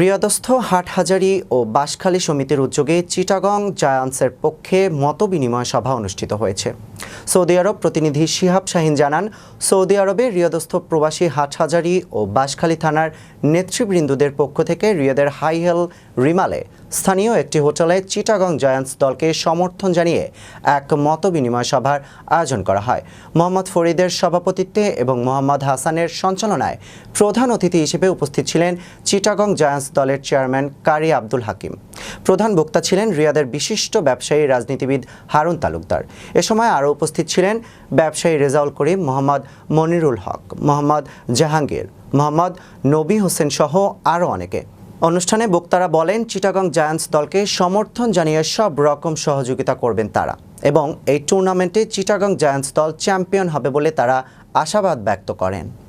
রিয়াদস্থ হাটহাজারী ও বাঁশখালী সমিতির উদ্যোগে চিটাগং জায়ান্টসের পক্ষে মতবিনিময় সভা অনুষ্ঠিত হয়েছে। সৌদি আরব প্রতিনিধি শিহাব শাহিন জানান, সৌদি আরবে রিয়াদস্থ প্রবাসী হাটহাজারী ও বাঁশখালী থানার নেতৃবৃন্দদের পক্ষ থেকে রিয়াদের হাইহেল রিমালে স্থানীয় একটি হোটেলে চিটাগং জায়ান্স দলকে সমর্থন জানিয়ে এক মতবিনিময় সভার আয়োজন করা হয়। মোহাম্মদ ফরিদের সভাপতিত্বে এবং মোহাম্মদ হাসানের সঞ্চালনায় প্রধান অতিথি হিসেবে উপস্থিত ছিলেন চিটাগং জায়ান্টস দলের চেয়ারম্যান কারি আব্দুল হাকিম। প্রধান বক্তা ছিলেন রিয়াদের বিশিষ্ট ব্যবসায়ী রাজনীতিবিদ হারুন তালুকদার। এ সময় আরও উপস্থিত ছিলেন ব্যবসায়ী রেজাউল করিম মোহাম্মদ মনিরুল হক, মোহাম্মদ জাহাঙ্গীর, মোহাম্মদ নবী হোসেন সহ আরও অনেকে। অনুষ্ঠানে বক্তারা বলেন, চিটাগং জায়ান্টস দলকে সমর্থন জানিয়ে সব রকম সহযোগিতা করবেন তারা এবং এই টুর্নামেন্টে চিটাগং জায়ান্টস দল চ্যাম্পিয়ন হবে বলে তারা আশাবাদ ব্যক্ত করেন।